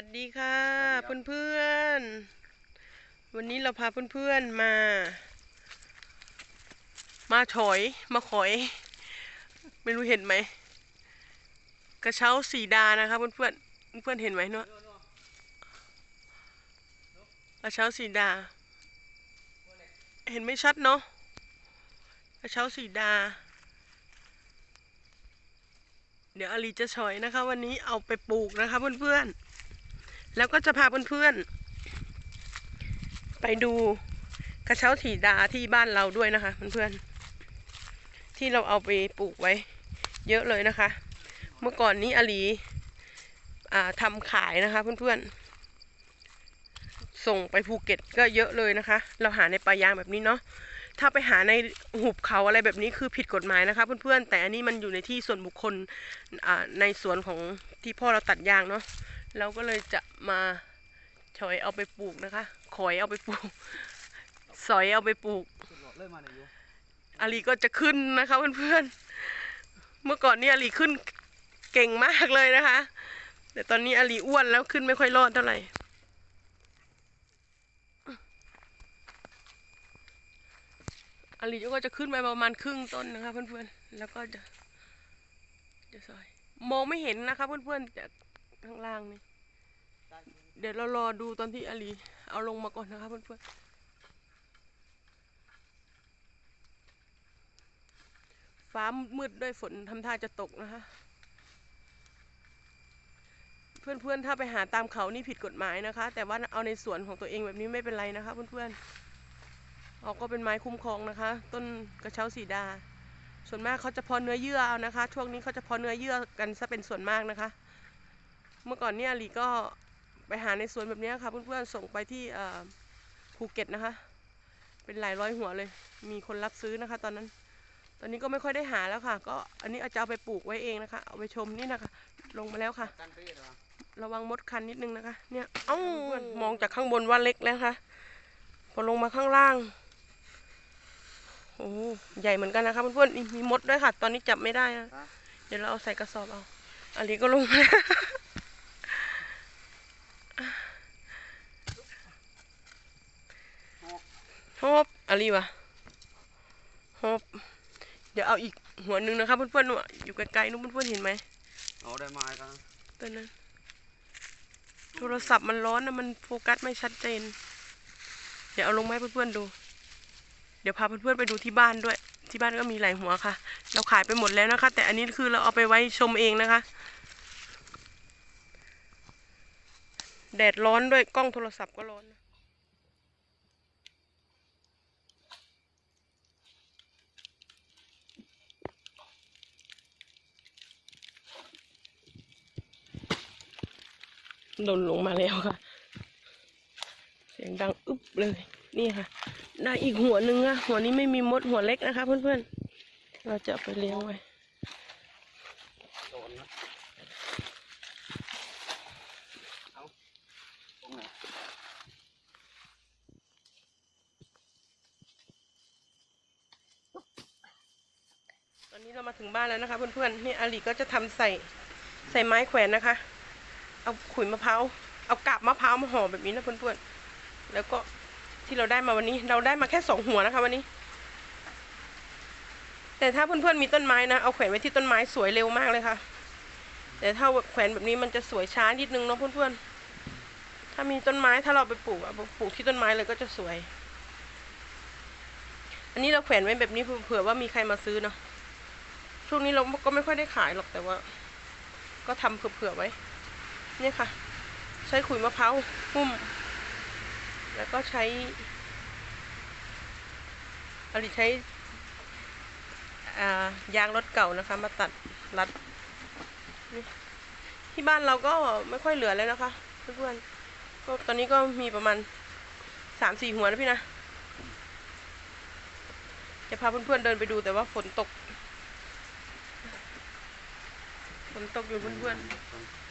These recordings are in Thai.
วัสดีค่ะเพื่อนๆวันนี้เราพาเพื่อนๆมา มาฉอยมาขอย ไม่รู้เห็นไหม กระเช้าสีดานะคะเพื่อนๆเพื่อนๆเห็นไหมเนาะกระเช้าสีดา เห็นไม่ชัดเนาะกระเช้าสีดา เดี๋ยวอาลีจะฉอยนะคะ วันนี้เอาไปปลูกนะคะเพื่อนๆ แล้วก็จะพาเพื่อนๆ ไปดูกระเช้าถีดาที่บ้านเราด้วยนะคะเพื่อนๆ ที่เราเอาไปปลูกไว้ เยอะเลยนะคะ เมื่อก่อนนี้อลีอ่าทำขายนะคะเพื่อนๆ ส่งไปภูเก็ตก็เยอะเลยนะคะ เราหาในป่ายางแบบนี้เนาะถ้าไปหาในหุบเขาอะไรแบบนี้คือผิดกฎหมายนะคะเพื่อนๆ แต่อันนี้มันอยู่ในที่ส่วนบุคคลอ่าในสวนของที่พ่อเราตัดยางเนาะ เราก็เลยจะมาฉอยเอาไปปลูกนะคะ ขอยเอาไปปลูก สอยเอาไปปลูกอาในยุอาลีก็จะขึ้นนะคะเพื่อนๆ เมื่อก่อนนี่อาลีขึ้นเก่งมากเลยนะคะ แต่ตอนนี้อาลีอ้วนแล้วขึ้นไม่ค่อยรอดเท่าไหร่อาลีก็จะขึ้นไปประมาณครึ่งต้นนะคะเพื่อนๆ แล้วก็จะจะซอย มองไม่เห็นนะคะเพื่อนๆจากข้างล่างนี่ เดี๋ยวเรารอดูตอนที่อาลีเอาลงมาก่อนนะคะเพื่อนๆ ฟ้ามืดด้วยฝนทำท่าจะตกนะคะ เพื่อนๆ ถ้าไปหาตามเขานี่ผิดกฎหมายนะคะ แต่ว่าเอาในสวนของตัวเองแบบนี้ไม่เป็นไรนะคะเพื่อนๆเอาก็เป็นไม้คุ้มครองนะคะ ต้นกระเช้าสีดา ส่วนมากเขาจะพอเนื้อเยื่อเอานะคะ ช่วงนี้เขาจะพอเนื้อเยื่อกันซะเป็นส่วนมากนะคะ เมื่อก่อนเนี่ยลีก็ ไปหาในสวนแบบนี้ค่ะเพื่อนๆส่งไปที่เอ่อภูเก็ตนะคะ เป็นหลายร้อยหัวเลย มีคนรับซื้อนะคะ ตอนนั้น ตอนนี้ก็ไม่ค่อยได้หาแล้วค่ะ ก็อันนี้อาจจะเอาไปปลูกไว้เองนะคะ เอาไปชมนี่นะคะ ลงมาแล้วค่ะกันเป้เหรอระวังมดคันนิดนึงนะคะ เนี่ย เอ้ามองจากข้างบนว่าเล็กแล้วค่ะ พอลงมาข้างล่าง โอ้ใหญ่เหมือนกันนะคะเพื่อนๆนี่มีมดด้วยค่ะ ตอนนี้จับไม่ได้นะฮะเดี๋ยวเราเอาใส่กระสอบเอา อันนี้ก็ลงมาแล้ว ฮอบอันนี้วะฮอบเดี๋ยวเอาอีกหัวหนึ่งนะคะเพื่อนๆนู่นอยู่ไกลๆนู้นเพื่อนๆเห็นไหมเอาได้มากันตัวนั้นโทรศัพท์มันร้อนนะมันโฟกัสไม่ชัดเจน เดี๋ยวเอาลงมาให้เพื่อนๆดู เดี๋ยวพาเพื่อนๆไปดูที่บ้านด้วย ที่บ้านก็มีหลายหัวค่ะ เราขายไปหมดแล้วนะคะ แต่อันนี้คือเราเอาไปไว้ชมเองนะคะ แดดร้อนด้วยกล้องโทรศัพท์ก็ร้อนนะ หล่นลงมาแล้วค่ะ เสียงดังอึบเลย นี่ค่ะ ได้อีกหัวหนึ่งอะหัวนี้ไม่มีมดหัวเล็กนะคะ เพื่อนๆ เราจะเอาไปเลี้ยงไว้โดนนะเอาตรงไหนตอนนี้เรามาถึงบ้านแล้วนะคะเพื่อนๆ นี่อาลีก็จะทำใส่ใส่ไม้แขวนนะคะ เอาขุยมะพร้าวเอากาบมะพร้าวมาห่อแบบนี้นะเพื่อนๆแล้วก็ที่เราได้มาวันนี้ เราได้มาแค่สองหัวนะคะวันนี้ แต่ถ้าเพื่อนๆมีต้นไม้นะเอาแขวนไว้ที่ต้นไม้สวยเร็วมากเลยค่ะ แต่ถ้าแขวนแบบนี้มันจะสวยช้านิดนึงเนาะเพื่อนๆถ้ามีต้นไม้ถ้าเราไปปลูกปลูกที่ต้นไม้เลยก็จะสวย อันนี้เราแขวนไว้แบบนี้เผื่อว่ามีใครมาซื้อเนาะช่วงนี้เราก็ไม่ค่อยได้ขายหรอกแต่ว่า ก็ทำเผื่อๆไว้ เนี่ยค่ะ ใช้ขุยมะพร้าวหุ้ม แล้วก็ใช้อะไรใช้ยางรถเก่านะคะ มาตัดรัด ที่บ้านเราก็ไม่ค่อยเหลือแล้วนะคะเพื่อนๆก็ตอนนี้ก็มีประมาณสามสี่หัวนะพี่นะ จะพาเพื่อนๆเดินไปดูแต่ว่าฝนตก ฝนตกอยู่เพื่อนๆ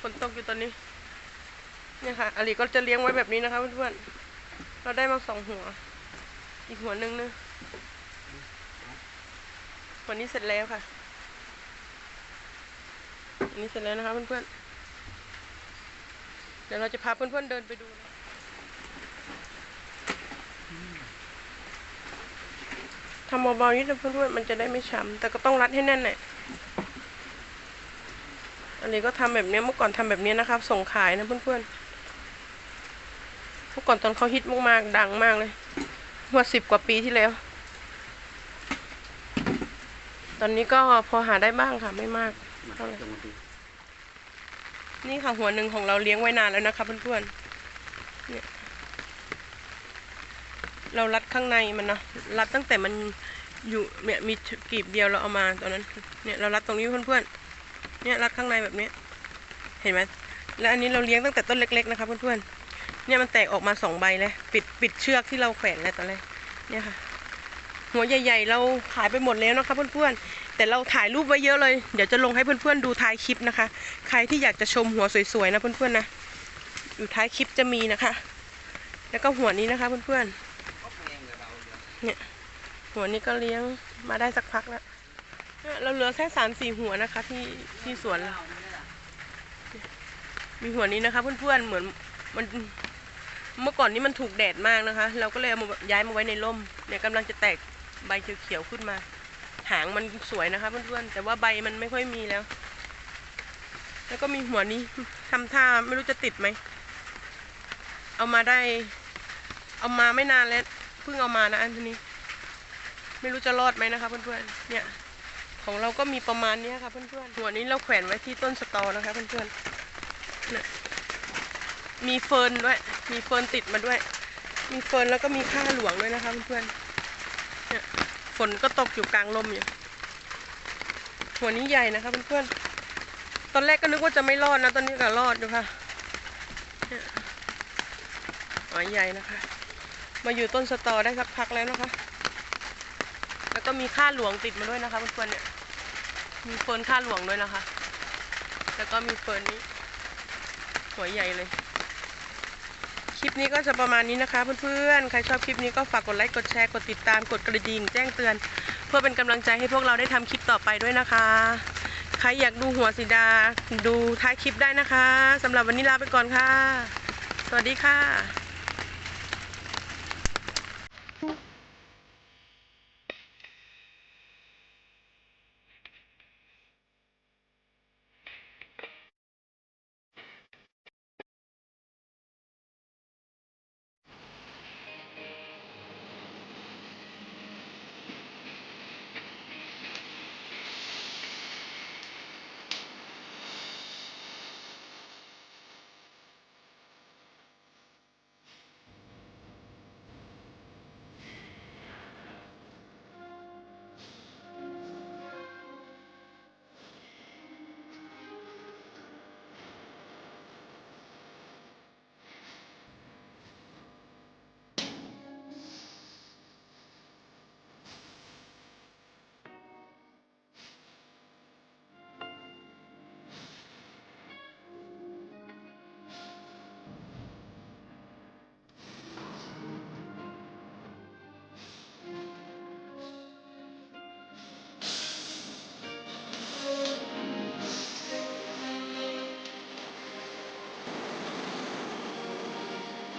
ฝนตกอยู่ตอนนี้ เนี่ยค่ะอาลีก็จะเลี้ยงไว้แบบนี้นะคะเพื่อนๆ เราได้มาสองหัว อีกหัวหนึ่งเนะวันนี้เสร็จแล้วค่ะอันนี้เสร็จแล้วนะคะเพื่อนๆ เดี๋ยวเราจะพาเพื่อนๆเดินไปดูนะทำเบาๆนิดนะเพื่อนๆ มันจะได้ไม่ช้ำแต่ก็ต้องรัดให้แน่นหน่อย อันนี้ก็ทำแบบนี้เมื่อก่อนทำแบบนี้นะครับ ส่งขายนะเพื่อนๆเมื่อก่อนตอนเขาฮิตมากๆดังมากเลยเมื่อสิบกว่าปีที่แล้ว ตอนนี้ก็พอหาได้บ้างค่ะไม่มากเท่าไหร่นี่ค่ะหัวหนึ่งของเราเลี้ยงไว้นานแล้วนะคะเพื่อนๆเนี่ยเรารัดข้างในมันนะรัดตั้งแต่มันอยู่เนี่ยมีกลีบเดียวเราเอามาตอนนั้น เนี่ยเรารัดตรงนี้เพื่อนๆ เนี่ยรัดข้างในแบบนี้ เห็นไหมแล้วอันนี้เราเลี้ยงตั้งแต่ต้นเล็ก ๆ นะคะเพื่อนๆเนี่ยมันแตกออกมาสองใบแล้วปิดปิดเชือกที่เราแขวนแล้วตอนแรกเนี่ยค่ะ หัวใหญ่ ๆ เราขายไปหมดแล้วนะคะเพื่อนๆแต่เราถ่ายรูปไว้เยอะเลย เดี๋ยวจะลงให้เพื่อนๆดูท้ายคลิปนะคะ ใครที่อยากจะชมหัวสวยๆนะเพื่อนๆนะอยู่ท้ายคลิปจะมีนะคะ แล้วก็หัวนี้นะคะเพื่อนก็แพงกับเราเดี๋ยวๆหัวนี้ก็เลี้ยงมาได้สักพักแล้ว เราเหลือแค่สามสี่หัวนะคะที่ที่สวนเรามีหัวนี้นะคะ เพื่อนๆเหมือนมันเมื่อก่อนนี้มันถูกแดดมากนะคะ เราก็เลยเอามาย้ายมาไว้ในร่มเนี่ยกำลังจะแตกใบเขียวๆขึ้นมา หางมันสวยนะคะเพื่อนๆแต่ว่าใบมันไม่ค่อยมีแล้ว แล้วก็มีหัวนี้ทำท่าไม่รู้จะติดไหมเอามาได้ เอามาไม่นานแล้วเพิ่งเอามานะอันนี้ ไม่รู้จะรอดไหมนะคะเพื่อนๆเนี่ย ของเราก็มีประมาณนี้ค่ะเพื่อนๆหัวนี้เราแขวนไว้ที่ต้นสตอนะคะเพื่อนๆมีเฟิร์นด้วย มีเฟิร์นติดมาด้วย มีเฟิร์นแล้วก็มีข้าหลวงด้วยนะคะเพื่อนๆฝนก็ตกอยู่กลางลมอยู่หัวนี้ใหญ่นะคะเพื่อนๆ ตอนแรกก็นึกว่าจะไม่รอดนะ ตอนนี้ก็รอดอยู่ค่ะหัวใหญ่นะคะ มาอยู่ต้นสตอได้สักพักแล้วนะคะ แล้วก็มีค่าหลวงติดมาด้วยนะคะเพื่อนๆเนี่ย มีเฟิร์นค่าหลวงด้วยนะคะ แล้วก็มีเฟิร์นนี้หัวใหญ่เลย คลิปนี้ก็จะประมาณนี้นะคะเพื่อนๆ ใครชอบคลิปนี้ก็ฝากกดไลค์ กดแชร์ กดติดตาม กดกระดิ่งแจ้งเตือน เพื่อเป็นกำลังใจให้พวกเราได้ทำคลิปต่อไปด้วยนะคะ ใครอยากดูหัวสีดา ดูท้ายคลิปได้นะคะสำหรับวันนี้ลาไปก่อนค่ะ สวัสดีค่ะ